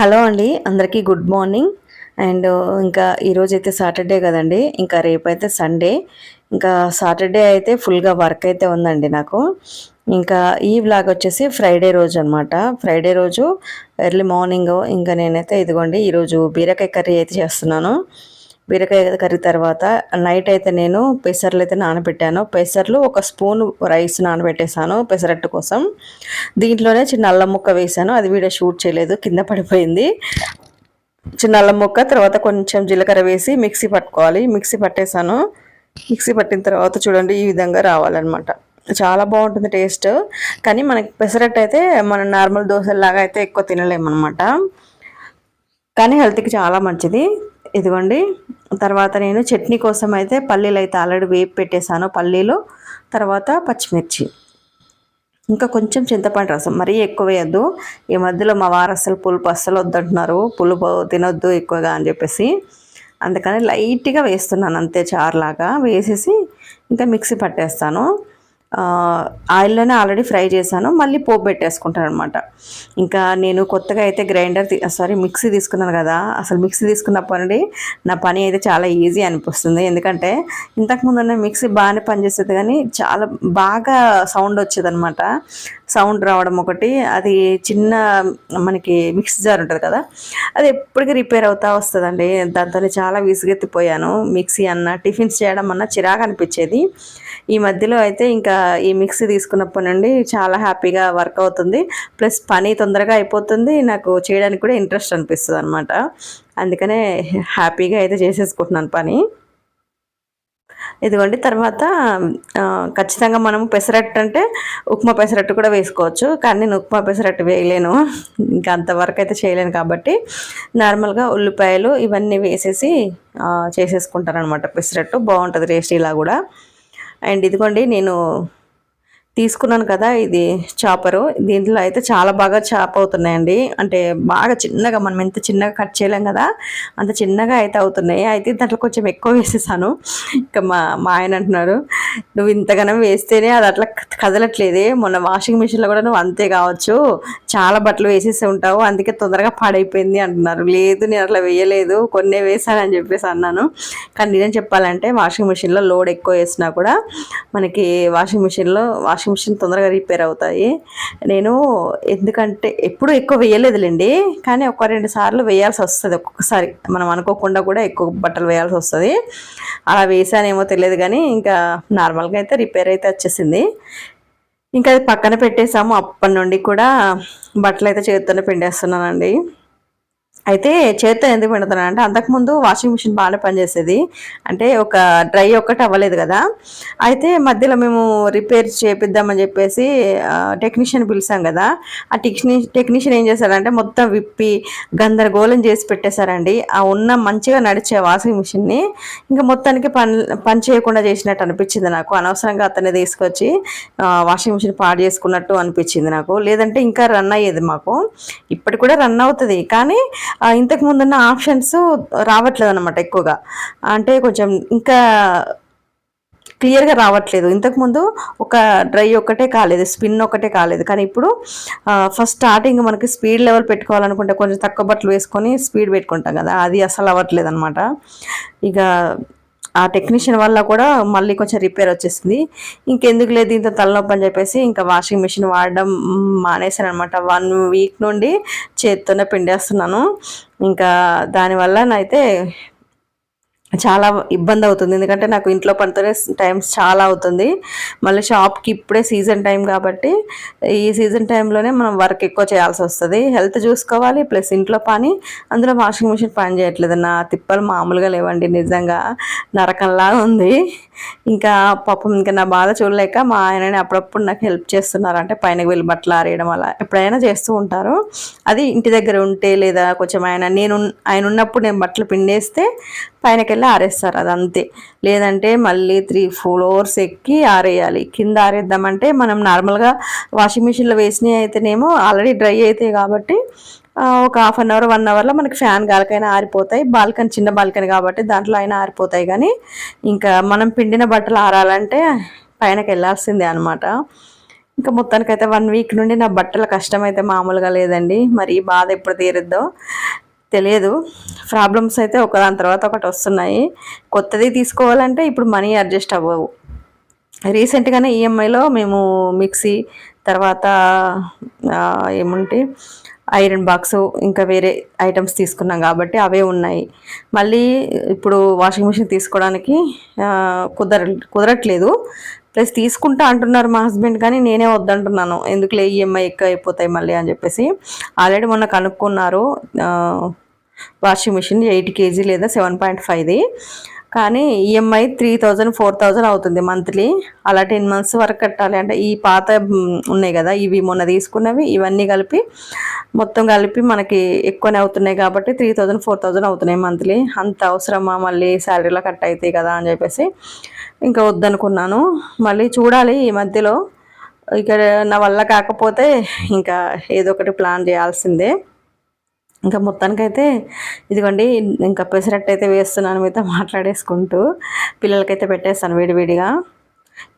Hello అండి అందరికీ good morning. And ఇంకా ఈరోజు అయితే సాటర్డే కదండి ఇంకా రేపైతే సండే. ఇంకా సాటర్డే అయితే ఫుల్గా వర్క్ అయితే ఉందండి నాకు. ఇంకా ఈ వ్లాగ్ వచ్చేసి ఫ్రైడే రోజు అనమాట ఫ్రైడే రోజు ఎర్లీ మార్నింగ్ ఇంకా నేనైతే ఇదిగోండి ఈరోజు బీరకాయ కర్రీ అయితే చేస్తున్నాను. బీరకాయ కర్రీ తర్వాత నైట్ అయితే నేను పెసర్లు అయితే నానబెట్టాను. పెసర్లు ఒక స్పూన్ రైస్ నానబెట్టేశాను పెసరట్టు కోసం. దీంట్లోనే చిన్న అల్లం ముక్క వేసాను. అది వీడియో షూట్ చేయలేదు కింద పడిపోయింది. చిన్న అల్లం ముక్క తర్వాత కొంచెం జీలకర్ర వేసి మిక్సీ పట్టుకోవాలి. మిక్సీ పట్టేశాను మిక్సీ పట్టిన తర్వాత చూడండి ఈ విధంగా రావాలన్నమాట. చాలా బాగుంటుంది టేస్ట్. కానీ మనకి పెసరట్టు అయితే మన నార్మల్ దోశలాగా అయితే ఎక్కువ తినలేమన్నమాట. కానీ హెల్త్కి చాలా మంచిది. ఇదిగోండి. తర్వాత నేను చట్నీ కోసం అయితే పల్లీలు అయితే ఆల్రెడీ వేపు పెట్టేశాను పల్లీలు. తర్వాత పచ్చిమిర్చి. ఇంకా కొంచెం చింతపండు రసం. మరీ ఎక్కువ వేయద్దు. ఈ మధ్యలో మా వారు అసలు పులుపు అస్సలు వద్దంటున్నారు. పులుపు తినొద్దు ఎక్కువగా అని చెప్పేసి. అందుకని లైట్గా వేస్తున్నాను అంతే చారులాగా. వేసేసి ఇంకా మిక్సీ పట్టేస్తాను. ఆయిల్లోనే ఆల్రెడీ ఫ్రై చేశాను మళ్ళీ పోపు పెట్టేసుకుంటాను అనమాట ఇంకా నేను కొత్తగా అయితే గ్రైండర్ సారీ మిక్సీ తీసుకున్నాను కదా అసలు మిక్సీ తీసుకున్నప్పటి నా పని అయితే చాలా ఈజీ అనిపిస్తుంది. ఎందుకంటే ఇంతకుముందు మిక్సీ బాగానే పనిచేసేది కానీ చాలా బాగా సౌండ్ వచ్చేది అనమాట సౌండ్ రావడం ఒకటి అది చిన్న మనకి మిక్స్ జార్ ఉంటుంది కదా అది ఎప్పటికీ రిపేర్ అవుతా వస్తుందండి. దాంతో చాలా విసుగెత్తిపోయాను. మిక్సీ అన్న టిఫిన్స్ చేయడం అన్న చిరాకు అనిపించేది. ఈ మధ్యలో అయితే ఇంకా ఈ మిక్సీ తీసుకున్నప్పటి నుండి చాలా హ్యాపీగా వర్క్ అవుతుంది. ప్లస్ పని తొందరగా అయిపోతుంది. నాకు చేయడానికి కూడా ఇంట్రెస్ట్ అనిపిస్తుంది అనమాట అందుకనే హ్యాపీగా అయితే చేసేసుకుంటున్నాను పని. ఇదిగోండి తర్వాత ఖచ్చితంగా మనం పెసరట్టు అంటే ఉప్మా పెసరట్టు కూడా వేసుకోవచ్చు. కానీ నేను ఉప్మా పెసరట్టు వేయలేను. ఇంకా అంతవరకు అయితే చేయలేను కాబట్టి నార్మల్గా ఉల్లిపాయలు ఇవన్నీ వేసేసి చేసేసుకుంటాను అనమాట పెసరట్టు బాగుంటుంది టేస్టీలా కూడా. అండ్ ఇదిగోండి నేను తీసుకున్నాను కదా ఇది చాపరు దీంట్లో అయితే చాలా బాగా చాప్ అవుతున్నాయండి. అంటే బాగా చిన్నగా మనం ఎంత చిన్నగా కట్ చేయలేం కదా అంత చిన్నగా అయితే అవుతున్నాయి. అయితే దాంట్లో కొంచెం ఎక్కువ వేసేసాను. ఇంకా మా మా ఆయన అంటున్నారు నువ్వు ఇంతగానం వేస్తేనే అది అట్లా కదలట్లేదే. మొన్న వాషింగ్ మిషన్లో కూడా నువ్వు అంతే కావచ్చు. చాలా బట్టలు వేసేసి ఉంటావు. అందుకే తొందరగా పాడైపోయింది అంటున్నారు. లేదు నేను అట్లా వేయలేదు. కొన్నే వేసానని చెప్పేసి అన్నాను. కానీ నిజం చెప్పాలంటే వాషింగ్ మిషన్లో లోడ్ ఎక్కువ వేసినా కూడా మనకి వాషింగ్ మిషన్లో వాషింగ్ వాషింగ్ మిషన్ తొందరగా రిపేర్ అవుతాయి. నేను ఎందుకంటే ఎప్పుడు ఎక్కువ వేయలేదులేండి. కానీ ఒక రెండు సార్లు వేయాల్సి వస్తుంది. ఒక్కొక్కసారి మనం అనుకోకుండా కూడా ఎక్కువ బట్టలు వేయాల్సి వస్తుంది. అలా వేసానేమో తెలియదు కానీ ఇంకా నార్మల్గా అయితే రిపేర్ అయితే వచ్చేసింది. ఇంకా అది పక్కన పెట్టేసాము అప్పటి నుండి కూడా బట్టలు అయితే చేతితోనే పిండేస్తున్నానండి. అయితే చేత్తో ఎందుకు పెడతాను అంటే అంతకుముందు వాషింగ్ మిషన్ బాగానే పనిచేసేది. అంటే ఒక డ్రై ఒక్కటి అవ్వలేదు కదా. అయితే మధ్యలో మేము రిపేర్ చేపిద్దామని చెప్పేసి టెక్నీషియన్ పిలిచాం కదా. ఆ టెక్నీ టెక్నీషియన్ ఏం చేశారంటే మొత్తం విప్పి గందరగోళం చేసి పెట్టేశారండి. ఆ ఉన్న మంచిగా నడిచే వాషింగ్ మిషన్ని ఇంకా మొత్తానికి పని పని చేయకుండా చేసినట్టు అనిపించింది నాకు. అనవసరంగా అతన్ని తీసుకొచ్చి వాషింగ్ మిషన్ పాడు చేసుకున్నట్టు అనిపించింది నాకు. లేదంటే ఇంకా రన్ అయ్యేది మాకు. ఇప్పటి కూడా రన్ అవుతుంది. కానీ ఇంతకు ముందున్న ఆప్షన్స్ రావట్లేదు అనమాట ఎక్కువగా. అంటే కొంచెం ఇంకా క్లియర్గా రావట్లేదు. ఇంతకుముందు ఒక డ్రై ఒక్కటే కాలేదు స్పిన్ ఒకటే కాలేదు. కానీ ఇప్పుడు ఫస్ట్ స్టార్టింగ్ మనకి స్పీడ్ లెవెల్ పెట్టుకోవాలనుకుంటే కొంచెం తక్కువ బట్టలు వేసుకొని స్పీడ్ పెట్టుకుంటాం కదా అది అసలు అవ్వట్లేదు అనమాట ఇక ఆ టెక్నీషియన్ వల్ల కూడా మళ్ళీ కొంచెం రిపేర్ వచ్చేసింది. ఇంకెందుకు లేదు ఇంత తలనొప్పి అని చెప్పేసి ఇంకా వాషింగ్ మిషన్ వాడడం మానేశాను అనమాట వన్ వీక్ నుండి చేత్తోనే పిండేస్తున్నాను. ఇంకా దానివల్ల అయితే చాలా ఇబ్బంది అవుతుంది. ఎందుకంటే నాకు ఇంట్లో పనితోనే టైమ్స్ చాలా అవుతుంది. మళ్ళీ షాప్కి ఇప్పుడే సీజన్ టైం కాబట్టి ఈ సీజన్ టైంలోనే మనం వర్క్ ఎక్కువ చేయాల్సి వస్తుంది. హెల్త్ చూసుకోవాలి ప్లస్ ఇంట్లో పని అందులో వాషింగ్ మిషన్ పని చేయట్లేదు. నా తిప్పలు మామూలుగా లేవండి నిజంగా నరకంలా ఉంది. ఇంకా పాపం ఇంకా నా బాధ చూడలేక మా ఆయనని అప్పుడప్పుడు నాకు హెల్ప్ చేస్తున్నారు. అంటే పైనకి వెళ్ళి బట్టలు ఆరేయడం అలా ఎప్పుడైనా చేస్తూ ఉంటారు. అది ఇంటి దగ్గర ఉంటే లేదా కొంచెం ఆయన నేను ఆయన ఉన్నప్పుడు నేను బట్టలు పిండేస్తే పైనకి వెళ్ళి ఆరేస్తారు అది అంతే లేదంటే మళ్ళీ త్రీ ఫ్లోర్స్ ఎక్కి ఆరేయాలి. కింద ఆరేద్దామంటే మనం నార్మల్గా వాషింగ్ మిషన్లో వేసినవి అయితేనేమో ఆల్రెడీ డ్రై అవుతాయి కాబట్టి ఒక హాఫ్ అన్ అవర్ వన్ అవర్లో మనకి ఫ్యాన్ గాలికైనా ఆరిపోతాయి. బాల్కనీ చిన్న బాల్కనీ కాబట్టి దాంట్లో అయినా ఆరిపోతాయి. కానీ ఇంకా మనం పిండిన బట్టలు ఆరాలంటే పైనకి వెళ్ళాల్సిందే అనమాట ఇంకా మొత్తానికైతే వన్ వీక్ నుండి నా బట్టల కష్టం అయితే మామూలుగా లేదండి. మరి బాధ ఎప్పుడు తీరుద్దో. తెలియదు. ప్రాబ్లమ్స్ అయితే ఒకదాని తర్వాత ఒకటి వస్తున్నాయి. కొత్తది తీసుకోవాలంటే ఇప్పుడు మనీ అడ్జస్ట్ అవ్వవు. రీసెంట్గానే ఈఎంఐలో మేము మిక్సీ తర్వాత ఏముంటే ఐరన్ బాక్స్ ఇంకా వేరే ఐటమ్స్ తీసుకున్నాం కాబట్టి అవే ఉన్నాయి. మళ్ళీ ఇప్పుడు వాషింగ్ మిషన్ తీసుకోవడానికి కుదర కుదరట్లేదు. ప్లస్ తీసుకుంటా అంటున్నారు మా హస్బెండ్ కానీ నేనే వద్దంటున్నాను. ఎందుకులే ఈఎంఐ ఎక్కువ అయిపోతాయి మళ్ళీ అని చెప్పేసి. ఆల్రెడీ మొన్న కనుక్కున్నారు వాషింగ్ మిషన్ ఎయిట్ కేజీ లేదా సెవెన్ పాయింట్ ఫైవ్ది కానీ EMI three thousand four thousand అవుతుంది మంత్లీ అలా టెన్ మంత్స్ వరకు కట్టాలి. అంటే ఈ పాత ఉన్నాయి కదా ఇవి మొన్న తీసుకున్నవి ఇవన్నీ కలిపి మొత్తం కలిపి మనకి ఎక్కువనే అవుతున్నాయి కాబట్టి త్రీ థౌజండ్ ఫోర్ థౌజండ్ అవుతున్నాయి మంత్లీ అంత అవసరమా మళ్ళీ శాలరీలో కట్ అవుతాయి కదా అని చెప్పేసి ఇంకా వద్దనుకున్నాను. మళ్ళీ చూడాలి ఈ మధ్యలో. ఇక్కడ నా వల్ల కాకపోతే ఇంకా ఏదో ఒకటి ప్లాన్ చేయాల్సిందే. ఇంకా మొత్తానికైతే ఇదిగోండి ఇంకా పెసరట్టు అయితే వేస్తున్నాను మీతో మాట్లాడేసుకుంటూ. పిల్లలకైతే పెట్టేస్తాను వేడివేడిగా.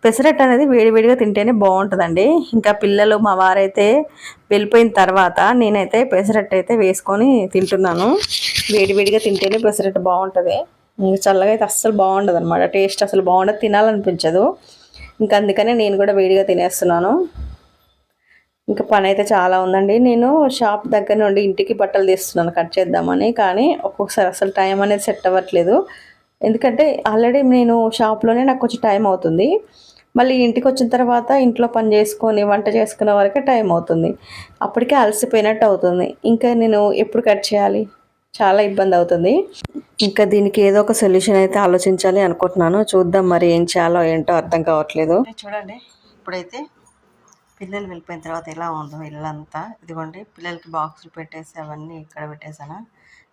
పెసరట్టు అనేది వేడివేడిగా తింటేనే బాగుంటుందండి. ఇంకా పిల్లలు మా వారైతే వెళ్ళిపోయిన తర్వాత నేనైతే పెసరట్టు అయితే వేసుకొని తింటున్నాను. వేడివేడిగా తింటేనే పెసరట్టు బాగుంటుంది. ఇంకా చల్లగా అయితే అస్సలు బాగుండదు అనమాట టేస్ట్ అసలు బాగుండదు తినాలనిపించదు. ఇంకా అందుకనే నేను కూడా వేడిగా తినేస్తున్నాను. ఇంకా పని అయితే చాలా ఉందండి. నేను షాప్ దగ్గర నుండి ఇంటికి బట్టలు తీస్తున్నాను. కట్ చేద్దామని. కానీ ఒక్కొక్కసారి అసలు టైం అనేది సెట్ అవ్వట్లేదు. ఎందుకంటే ఆల్రెడీ నేను షాప్లోనే నాకు కొంచెం టైం అవుతుంది. మళ్ళీ ఇంటికి వచ్చిన తర్వాత ఇంట్లో పని చేసుకొని వంట చేసుకునే వరకే టైం అవుతుంది. అప్పటికే అలసిపోయినట్టు అవుతుంది. ఇంకా నేను ఎప్పుడు కట్ చేయాలి? చాలా ఇబ్బంది అవుతుంది. ఇంకా దీనికి ఏదో ఒక సొల్యూషన్ అయితే ఆలోచించాలి అనుకుంటున్నాను. చూద్దాం మరి ఏం చేయాలో ఏంటో అర్థం కావట్లేదు. చూడండి. ఇప్పుడైతే పిల్లలు వెళ్ళిపోయిన తర్వాత ఎలా ఉందో ఇల్లంతా. ఇదిగోండి పిల్లలకి బాక్సులు పెట్టేసి అవన్నీ ఇక్కడ పెట్టేసాను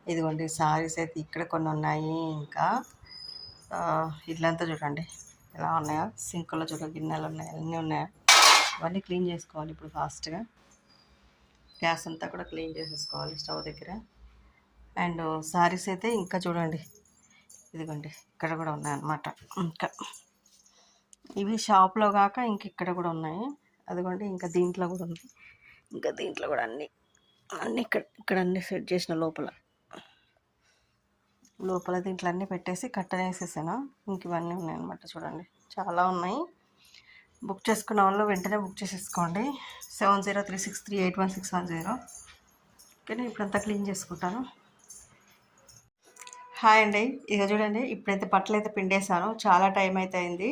ఇదిగోండి సారీస్ అయితే ఇక్కడ కొన్ని ఉన్నాయి. ఇంకా ఆ, ఇల్లంతా చూడండి. ఎలా ఉన్నాయో సింకులో చూడ గిన్నెలు ఉన్నాయి అన్నీ ఉన్నాయా. అవన్నీ క్లీన్ చేసుకోవాలి ఇప్పుడు ఫాస్ట్గా గ్యాస్ అంతా కూడా క్లీన్ చేసేసుకోవాలి స్టవ్ దగ్గర. అండ్ సారీస్ అయితే ఇంకా చూడండి. ఇదిగోండి ఇక్కడ కూడా ఉన్నాయన్నమాట. ఇంకా ఇవి షాప్లో కాక ఇంక ఇక్కడ కూడా ఉన్నాయి. అదిగోండి ఇంకా దీంట్లో కూడా ఉంది. ఇంకా దీంట్లో కూడా అన్నీ అన్ని ఇక్కడ ఇక్కడ అన్ని సెట్ చేసిన లోపల. లోపల దీంట్లో అన్నీ పెట్టేసి కట్టనేసేసాను ఇంక ఇవన్నీ ఉన్నాయన్నమాట చూడండి. చాలా ఉన్నాయి. బుక్ చేసుకున్న వాళ్ళు వెంటనే బుక్ చేసేసుకోండి. Seven zero three six three eight one six one zero. Okay నేను ఇప్పుడంతా క్లీన్ చేసుకుంటాను. హాయ్ అండి. ఇక చూడండి ఇప్పుడైతే బట్టలు అయితే పిండేశాను. చాలా టైం అయితే అయింది.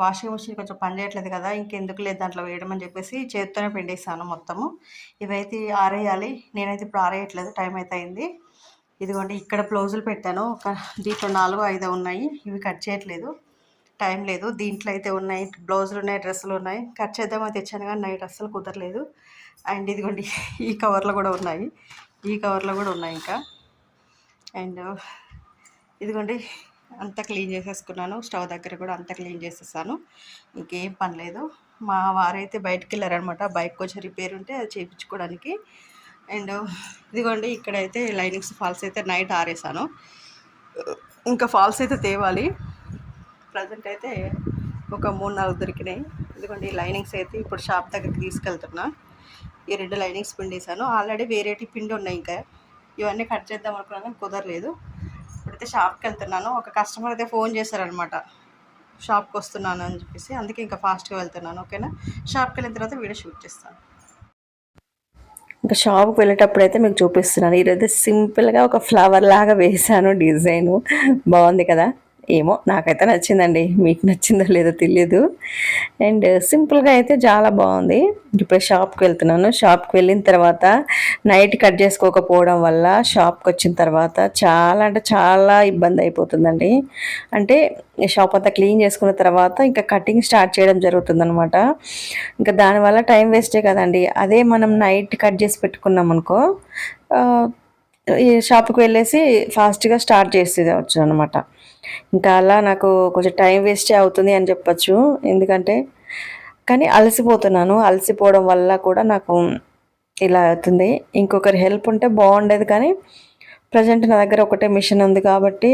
వాషింగ్ మిషన్ కొంచెం పని చేయట్లేదు కదా ఇంకెందుకు లేదు దాంట్లో వేయడం అని చెప్పేసి చేతితోనే పిండేశాను మొత్తము. ఇవైతే ఆరేయాలి. నేనైతే ఇప్పుడు ఆరేయట్లేదు టైం అయితే అయింది. ఇదిగోండి ఇక్కడ బ్లౌజులు పెట్టాను. ఒక దీంట్లో నాలుగు ఐదు ఉన్నాయి. ఇవి కట్ చేయట్లేదు. టైం లేదు. దీంట్లో అయితే ఉన్నాయి. బ్లౌజులు ఉన్నాయి డ్రెస్సులు ఉన్నాయి. కట్ చేద్దామని తెచ్చాను కానీ నైట్ అస్సలు కుదరలేదు. అండ్ ఇదిగోండి ఈ కవర్లో కూడా ఉన్నాయి. ఈ కవర్లో కూడా ఉన్నాయి ఇంకా. అండ్ ఇదిగోండి అంతా క్లీన్ చేసేసుకున్నాను. స్టవ్ దగ్గర కూడా అంతా క్లీన్ చేసేసాను. ఇంకేం పని లేదు. మా వారైతే బయటకు వెళ్ళారనమాట బైక్ కొంచెం రిపేర్ ఉంటే అది చేయించుకోవడానికి. అండ్ ఇదిగోండి ఇక్కడైతే లైనింగ్స్ ఫాల్స్ అయితే నైట్ ఆరేసాను. ఇంకా ఫాల్స్ అయితే తేవాలి. ప్రజెంట్ అయితే ఒక మూడు నాలుగు దొరికినాయి. ఇదిగోండి ఈ లైనింగ్స్ అయితే ఇప్పుడు షాప్ దగ్గరికి తీసుకెళ్తున్నా. ఈ రెండు లైనింగ్స్ పిండేసాను. ఆల్రెడీ వేరేటి పిండి ఉన్నాయి ఇంకా. ఇవన్నీ కట్ చేద్దాం అనుకున్నా కానీ కుదరలేదు. అయితే షాప్కి వెళ్తున్నాను. ఒక కస్టమర్ అయితే ఫోన్ చేశారనమాట. షాప్కి వస్తున్నాను అని చెప్పేసి. అందుకే ఇంకా ఫాస్ట్గా వెళ్తున్నాను. ఓకేనా? షాప్కి వెళ్ళిన తర్వాత వీడియో షూట్ చేస్తాను. ఇంకా షాప్కి వెళ్ళేటప్పుడు అయితే మీకు చూపిస్తున్నాను. ఈరోజు సింపుల్గా ఒక ఫ్లవర్ లాగా వేసాను డిజైను. బాగుంది కదా? ఏమో నాకైతే నచ్చిందండి. మీకు నచ్చిందో లేదో తెలియదు అండ్ సింపుల్గా అయితే చాలా బాగుంది. ఇప్పుడు షాప్కి వెళ్తున్నాను. షాప్కి వెళ్ళిన తర్వాత నైట్ కట్ చేసుకోకపోవడం వల్ల షాప్కి వచ్చిన తర్వాత చాలా అంటే చాలా ఇబ్బంది అయిపోతుందండి. అంటే షాప్ అంతా క్లీన్ చేసుకున్న తర్వాత ఇంకా కటింగ్ స్టార్ట్ చేయడం జరుగుతుందనమాట ఇంకా దానివల్ల టైం వేస్టే కదండి. అదే మనం నైట్ కట్ చేసి పెట్టుకున్నాం అనుకో ఈ షాప్కి వెళ్ళేసి ఫాస్ట్గా స్టార్ట్ చేసేవచ్చు అనమాట ఇంకా అలా నాకు కొంచెం టైం వేస్టే అవుతుంది అని చెప్పొచ్చు. ఎందుకంటే కానీ అలసిపోతున్నాను. అలసిపోవడం వల్ల కూడా నాకు ఇలా అవుతుంది. ఇంకొకరి హెల్ప్ ఉంటే బాగుండేది కానీ ప్రజెంట్ నా దగ్గర ఒకటే మిషన్ ఉంది కాబట్టి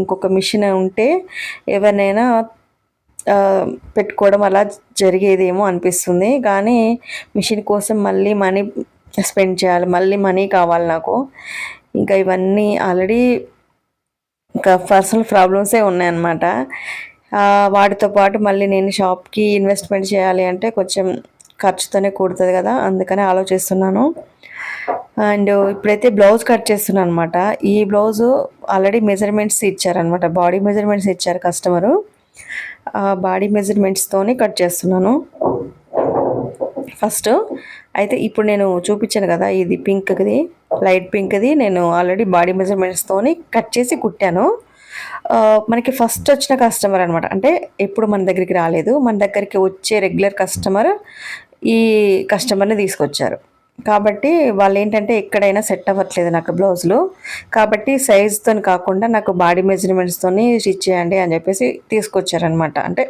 ఇంకొక మిషన్ ఉంటే ఎవరినైనా పెట్టుకోవడం అలా జరిగేదేమో అనిపిస్తుంది. కానీ మిషన్ కోసం మళ్ళీ మనీ స్పెండ్ చేయాలి. మళ్ళీ మనీ కావాలి నాకు. ఇంకా ఇవన్నీ ఆల్రెడీ ఇంకా పర్సనల్ ప్రాబ్లమ్సే ఉన్నాయన్నమాట. వాటితో పాటు మళ్ళీ నేను షాప్కి ఇన్వెస్ట్మెంట్ చేయాలి అంటే కొంచెం ఖర్చుతోనే కూడుతుంది కదా అందుకనే ఆలోచిస్తున్నాను. అండ్ ఇప్పుడైతే బ్లౌజ్ కట్ చేస్తున్నాను అనమాట ఈ బ్లౌజ్ ఆల్రెడీ మెజర్మెంట్స్ ఇచ్చారనమాట బాడీ మెజర్మెంట్స్ ఇచ్చారు కస్టమరు బాడీ మెజర్మెంట్స్తోని కట్ చేస్తున్నాను. ఫస్ట్ అయితే ఇప్పుడు నేను చూపించాను కదా ఇది పింక్ది లైట్ పింక్ది నేను ఆల్రెడీ బాడీ మెజర్మెంట్స్తోని కట్ చేసి కుట్టాను. మనకి ఫస్ట్ వచ్చిన కస్టమర్ అనమాట అంటే ఎప్పుడు మన దగ్గరికి రాలేదు. మన దగ్గరికి వచ్చే రెగ్యులర్ కస్టమర్ ఈ కస్టమర్ని తీసుకొచ్చారు. కాబట్టి వాళ్ళు ఏంటంటే ఎక్కడైనా సెట్ అవ్వట్లేదు నాకు బ్లౌజులు. కాబట్టి సైజ్తో కాకుండా నాకు బాడీ మెజర్మెంట్స్తోని స్టిచ్ చేయండి అని చెప్పేసి తీసుకొచ్చారనమాట. అంటే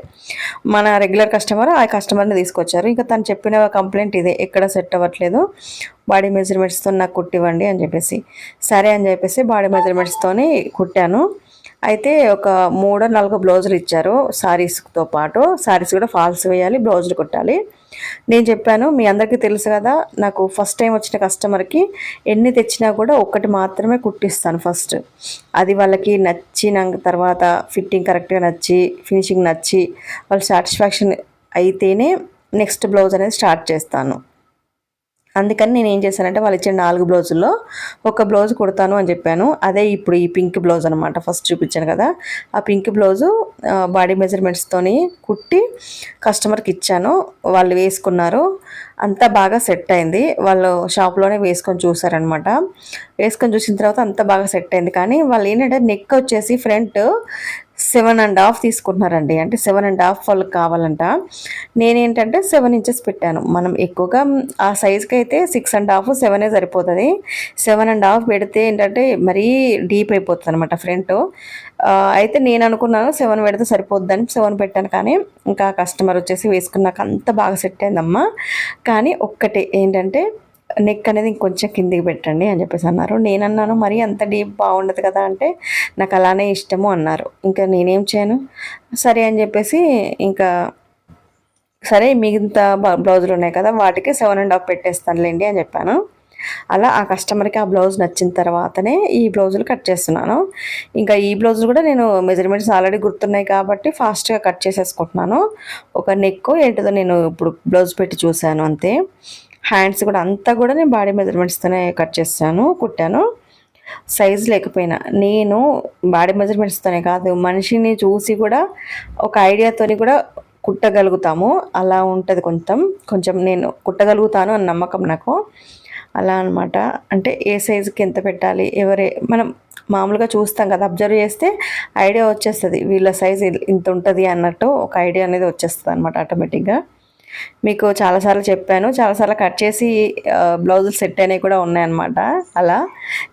మన రెగ్యులర్ కస్టమర్ ఆ కస్టమర్ని తీసుకొచ్చారు. ఇంకా తను చెప్పిన కంప్లైంట్ ఇదే ఎక్కడ సెట్ అవ్వట్లేదు బాడీ మెజర్మెంట్స్తో నాకు కుట్టివ్వండి అని చెప్పేసి. సరే అని చెప్పేసి బాడీ మెజర్మెంట్స్తోని కుట్టాను. అయితే ఒక మూడో నాలుగో బ్లౌజులు ఇచ్చారు సారీస్తో పాటు. సారీస్ కూడా ఫాల్స్ వేయాలి బ్లౌజులు కుట్టాలి. నేను చెప్పాను మీ అందరికీ తెలుసు కదా నాకు ఫస్ట్ టైం వచ్చిన కస్టమర్కి ఎన్ని తెచ్చినా కూడా ఒక్కటి మాత్రమే కుట్టిస్తాను ఫస్ట్ అది వాళ్ళకి నచ్చిన తర్వాత ఫిట్టింగ్ కరెక్ట్గా నచ్చి ఫినిషింగ్ నచ్చి వాళ్ళు సాటిస్ఫాక్షన్ అయితేనే నెక్స్ట్ బ్లౌజ్ అనేది స్టార్ట్ చేస్తాను. అందుకని నేను ఏం చేశానంటే వాళ్ళు ఇచ్చిన నాలుగు బ్లౌజుల్లో ఒక బ్లౌజ్ కుడతాను అని చెప్పాను. అదే ఇప్పుడు ఈ పింక్ బ్లౌజ్ అనమాట ఫస్ట్ చూపించాను కదా. ఆ పింక్ బ్లౌజు బాడీ మెజర్మెంట్స్తోని కుట్టి కస్టమర్కి ఇచ్చాను. వాళ్ళు వేసుకున్నారు. అంతా బాగా సెట్ అయింది. వాళ్ళు షాప్లోనే వేసుకొని చూసారనమాట వేసుకొని చూసిన తర్వాత అంతా బాగా సెట్ అయింది. కానీ వాళ్ళు ఏంటంటే నెక్ వచ్చేసి ఫ్రంట్ సెవెన్ అండ్ హాఫ్ తీసుకుంటున్నారండి. అంటే సెవెన్ అండ్ హాఫ్ వాళ్ళకి కావాలంట. నేనేంటంటే సెవెన్ ఇంచెస్ పెట్టాను. మనం ఎక్కువగా ఆ సైజ్కి అయితే సిక్స్ అండ్ హాఫ్ సెవెనే సరిపోతుంది. సెవెన్ అండ్ హాఫ్ పెడితే ఏంటంటే మరీ డీప్ అయిపోతుంది అనమాట ఫ్రంట్ అయితే నేను అనుకున్నాను సెవెన్ పెడితే సరిపోద్దని సెవెన్ పెట్టాను కానీ ఇంకా కస్టమర్ వచ్చేసి వేసుకున్నాక అంత బాగా సెట్ అయిందమ్మా. కానీ ఒక్కటే ఏంటంటే నెక్ అనేది ఇంకొంచెం కిందికి పెట్టండి అని చెప్పేసి అన్నారు. నేను అన్నాను మరి అంత డీప్ బాగుండదు కదా అంటే నాకు అలానే ఇష్టము అన్నారు. ఇంకా నేనేం చేయను? సరే అని చెప్పేసి ఇంకా సరే మిగతా బ- బ్లౌజులు ఉన్నాయి కదా వాటికి సెవెన్ అండ్ హాఫ్ పెట్టేస్తానులేండి అని చెప్పాను. అలా ఆ కస్టమర్కి ఆ బ్లౌజ్ నచ్చిన తర్వాతనే ఈ బ్లౌజులు కట్ చేస్తున్నాను. ఇంకా ఈ బ్లౌజులు కూడా నేను మెజర్మెంట్స్ ఆల్రెడీ గుర్తున్నాయి కాబట్టి ఫాస్ట్గా కట్ చేసేసుకుంటున్నాను. ఒక నెక్ ఏంటిదో నేను ఇప్పుడు బ్లౌజ్ పెట్టి చూశాను అంతే. హ్యాండ్స్ కూడా అంతా కూడా నేను బాడీ మెజర్మెంట్స్తోనే కట్ చేస్తాను కుట్టాను. సైజ్ లేకపోయినా. నేను బాడీ మెజర్మెంట్స్తోనే కాదు మనిషిని చూసి కూడా ఒక ఐడియాతోని కూడా కుట్టగలుగుతాము. అలా ఉంటుంది కొంచెం కొంచెం నేను కుట్టగలుగుతాను అని నమ్మకం నాకు. అలా అనమాట అంటే ఏ సైజుకి ఎంత పెట్టాలి ఎవరే మనం మామూలుగా చూస్తాం కదా అబ్జర్వ్ చేస్తే ఐడియా వచ్చేస్తుంది. వీళ్ళ సైజ్ ఇంత ఉంటుంది అన్నట్టు ఒక ఐడియా అనేది వచ్చేస్తుంది అనమాట ఆటోమేటిక్గా. మీకు చాలాసార్లు చెప్పాను. చాలాసార్లు కట్ చేసి బ్లౌజులు సెట్ అయినవి కూడా ఉన్నాయన్నమాట. అలా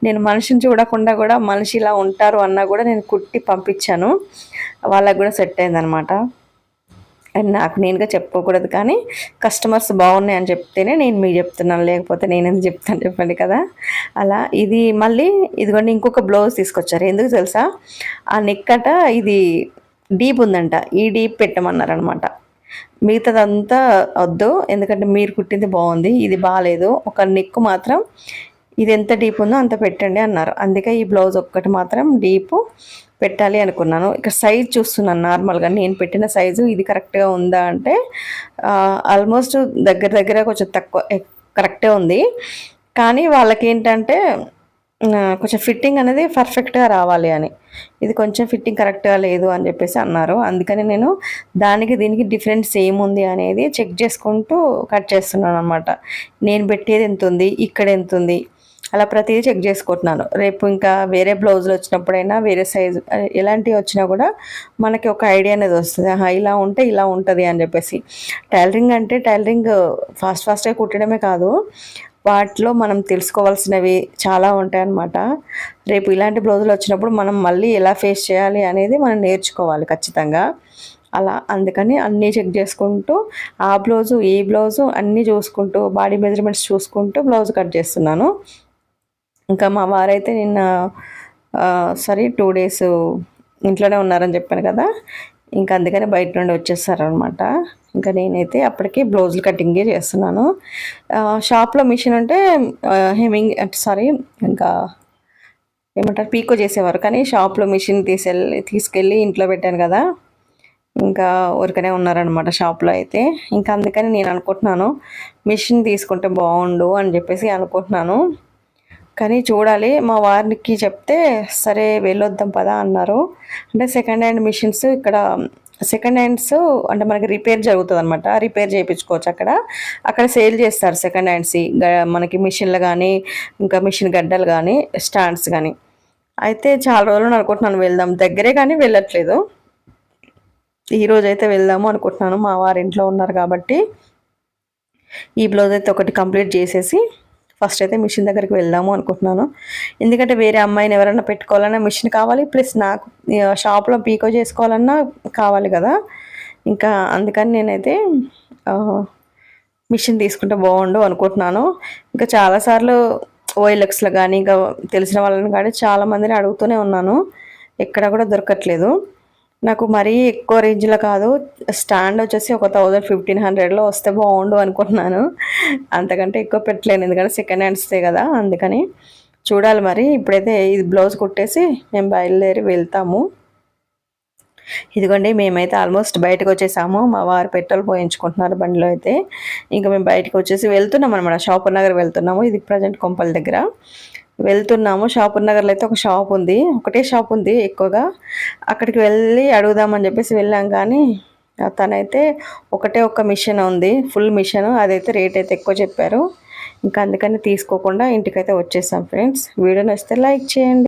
నేను మనిషిని చూడకుండా కూడా మనిషి ఇలా ఉంటారు అన్నా కూడా నేను కుట్టి పంపించాను. వాళ్ళకు కూడా సెట్ అయిందనమాట అండ్ నాకు నేనుగా చెప్పుకోకూడదు కానీ కస్టమర్స్ బాగున్నాయి అని చెప్తేనే నేను మీకు చెప్తున్నాను. లేకపోతే నేను ఎందుకు చెప్తాను చెప్పండి కదా. అలా ఇది మళ్ళీ ఇదిగోండి ఇంకొక బ్లౌజ్ తీసుకొచ్చారు. ఎందుకు తెలుసా? ఆ నెక్కట ఇది డీప్ ఉందంట. ఈ డీప్ పెట్టమన్నారు అనమాట మిగతాదంతా వద్దు ఎందుకంటే మీరు కుట్టింది బాగుంది ఇది బాగాలేదు ఒక నెక్ మాత్రం ఇది ఎంత డీప్ ఉందో అంత పెట్టండి అన్నారు. అందుకే ఈ బ్లౌజ్ ఒక్కటి మాత్రం డీప్ పెట్టాలి అనుకున్నాను. ఇక్కడ సైజ్ చూస్తున్నాను నార్మల్గా. నేను పెట్టిన సైజు ఇది కరెక్ట్గా ఉందా అంటే ఆల్మోస్ట్ దగ్గర దగ్గర కొంచెం తక్కువ కరెక్టే ఉంది. కానీ వాళ్ళకి ఏంటంటే కొంచెం ఫిట్టింగ్ అనేది పర్ఫెక్ట్గా రావాలి అని. ఇది కొంచెం ఫిట్టింగ్ కరెక్ట్గా లేదు అని చెప్పేసి అన్నారు. అందుకని నేను దానికి దీనికి డిఫరెన్స్ ఏముంది అనేది చెక్ చేసుకుంటూ కట్ చేస్తున్నాను అనమాట నేను పెట్టేది ఎంత ఉంది? ఇక్కడ ఎంత ఉంది? అలా ప్రతిదీ చెక్ చేసుకుంటున్నాను. రేపు ఇంకా వేరే బ్లౌజులు వచ్చినప్పుడైనా వేరే సైజు ఎలాంటివి వచ్చినా కూడా మనకి ఒక ఐడియా అనేది వస్తుంది. ఆహా, ఇలా ఉంటే ఇలా ఉంటుంది అని చెప్పేసి. టైలరింగ్ అంటే టైలరింగ్ ఫాస్ట్ ఫాస్ట్గా కుట్టడమే కాదు. వాటిలో మనం తెలుసుకోవాల్సినవి చాలా ఉంటాయన్నమాట. రేపు ఇలాంటి బ్లౌజులు వచ్చినప్పుడు మనం మళ్ళీ ఎలా ఫేస్ చేయాలి అనేది మనం నేర్చుకోవాలి ఖచ్చితంగా. అలా అందుకని అన్నీ చెక్ చేసుకుంటూ ఆ బ్లౌజు ఈ బ్లౌజు అన్నీ చూసుకుంటూ బాడీ మెజర్మెంట్స్ చూసుకుంటూ బ్లౌజ్ కట్ చేస్తున్నాను. ఇంకా మా వారైతే నిన్న సరే టూ డేస్ ఇంట్లోనే ఉన్నారని చెప్పాను కదా. ఇంకా అందుకని బయట నుండి వచ్చేస్తారనమాట ఇంకా నేనైతే అప్పటికి బ్లౌజులు కటింగే చేస్తున్నాను. షాప్లో మిషన్ ఉంటే హెమింగ్ సారీ ఇంకా ఏమంటారు పీకో చేసేవారు. కానీ షాప్లో మిషన్ తీసుకెళ్ళి తీసుకెళ్ళి ఇంట్లో పెట్టాను కదా. ఇంకా ఊరికనే ఉన్నారనమాట షాప్లో అయితే. ఇంకా అందుకని నేను అనుకుంటున్నాను మిషన్ తీసుకుంటే బాగుండు అని చెప్పేసి అనుకుంటున్నాను. కానీ చూడాలి మా వారికి చెప్తే సరే వెళ్ళొద్దాం పదా అన్నారు. అంటే సెకండ్ హ్యాండ్ మిషన్స్ ఇక్కడ సెకండ్ హ్యాండ్స్ అంటే మనకి రిపేర్ జరుగుతుంది అనమాట రిపేర్ చేయించుకోవచ్చు అక్కడ. అక్కడ సేల్ చేస్తారు సెకండ్ హ్యాండ్స్ మనకి మిషన్లు కానీ ఇంకా మిషన్ గడ్డలు కానీ స్టాండ్స్ కానీ అయితే చాలా రోజులు అనుకుంటున్నాను వెళ్దాం. దగ్గరే కానీ వెళ్ళట్లేదు. ఈరోజు అయితే వెళ్దాము అనుకుంటున్నాను. మా వారి ఇంట్లో ఉన్నారు కాబట్టి ఈ బ్లౌజ్ అయితే ఒకటి కంప్లీట్ చేసేసి ఫస్ట్ అయితే మిషన్ దగ్గరికి వెళ్దాము అనుకుంటున్నాను. ఎందుకంటే వేరే అమ్మాయిని ఎవరైనా పెట్టుకోవాలన్నా మిషన్ కావాలి ప్లస్ నాకు షాప్లో పీకో చేసుకోవాలన్నా కావాలి కదా. ఇంకా అందుకని నేనైతే మిషన్ తీసుకుంటే బాగుండు అనుకుంటున్నాను. ఇంకా చాలాసార్లు ఓఎల్ఎక్స్లో కానీ ఇంకా తెలిసిన వాళ్ళని కానీ చాలా మందిని అడుగుతూనే ఉన్నాను. ఎక్కడ కూడా దొరకట్లేదు. నాకు మరీ ఎక్కువ రేంజ్లో కాదు. స్టాండ్ వచ్చేసి ఒక థౌజండ్ ఫిఫ్టీన్ హండ్రెడ్లో వస్తే బాగుండు అనుకుంటున్నాను. అంతకంటే ఎక్కువ పెట్టలేను. ఎందుకంటే సెకండ్ హ్యాండ్స్తే కదా అందుకని చూడాలి మరి. ఇప్పుడైతే ఇది బ్లౌజ్ కుట్టేసి మేము బయలుదేరి వెళ్తాము. ఇదిగోండి మేమైతే ఆల్మోస్ట్ బయటకు వచ్చేసాము. మా వారు పెట్రోల్ పోయించుకుంటున్నారు బండిలో అయితే. ఇంకా మేము బయటకు వచ్చేసి వెళ్తున్నాం అనమాట షాపు నగర్ వెళ్తున్నాము. ఇది ప్రజెంట్ కొంపల దగ్గర. వెళ్తున్నాము. షాపూర్ నగర్లో అయితే ఒక షాప్ ఉంది. ఒకటే షాప్ ఉంది ఎక్కువగా. అక్కడికి వెళ్ళి అడుగుదామని చెప్పేసి వెళ్ళాం కానీ తనైతే ఒకటే ఒక మిషన్ ఉంది. Full machine. అదైతే రేట్ అయితే ఎక్కువ చెప్పారు. ఇంకా అందుకని తీసుకోకుండా ఇంటికైతే వచ్చేసాం ఫ్రెండ్స్. వీడియో నచ్చితే లైక్ చేయండి.